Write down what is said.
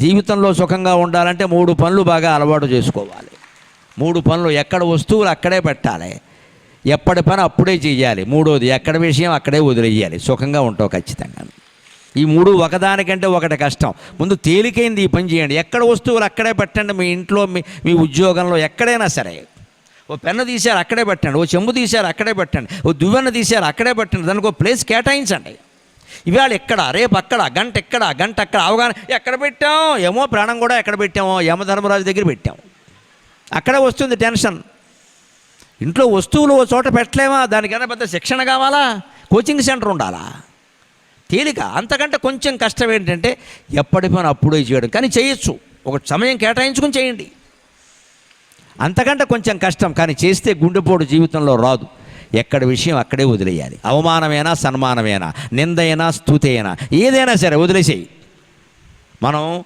జీవితంలో సుఖంగా ఉండాలంటే మూడు పనులు బాగా అలవాటు చేసుకోవాలి. మూడు పనులు ఎక్కడ వస్తువులు అక్కడే పెట్టాలి. ఎప్పటి పని అప్పుడే చేయాలి. మూడోది ఎక్కడ విషయం అక్కడే వదిలేయాలి. సుఖంగా ఉంటావు ఖచ్చితంగా. ఈ మూడు ఒకదానికంటే ఒకటి కష్టం. ముందు తేలికైంది ఈ పని చేయండి. ఎక్కడ వస్తువులు అక్కడే పెట్టండి. మీ ఇంట్లో మీ మీ ఉద్యోగంలో ఎక్కడైనా సరే. ఓ పెన్ను తీశారు అక్కడే పెట్టండి. ఓ చెంబు తీశారు అక్కడే పెట్టండి. ఓ దువ్వెన తీశారు అక్కడే పెట్టండి. దానికి ఒక ప్లేస్ కేటాయించండి. ఇవాళ ఎక్కడ? రేపు అక్కడ? గంట ఎక్కడ? గంట అక్కడ? అవగాహన ఎక్కడ పెట్టాం? ఏమో ప్రాణం కూడా ఎక్కడ పెట్టామో? యమధర్మరాజు దగ్గర పెట్టాం. అక్కడే వస్తుంది టెన్షన్. ఇంట్లో వస్తువులు ఓ చోట పెట్టలేమా? దానికన్నా పెద్ద శిక్షణ కావాలా? కోచింగ్ సెంటర్ ఉండాలా? తేలిక. అంతకంటే కొంచెం కష్టం ఏంటంటే ఎప్పటి పని అప్పుడే చేయడం. కానీ చేయొచ్చు. ఒక సమయం కేటాయించుకుని చేయండి. అంతకంటే కొంచెం కష్టం. కానీ చేస్తే గుండెపోటు జీవితంలో రాదు. ఎక్కడ విషయం అక్కడే వదిలేయాలి. అవమానమైనా సన్మానమైనా నిందైనా స్థుతైనా ఏదైనా సరే వదిలేసేయి. మనం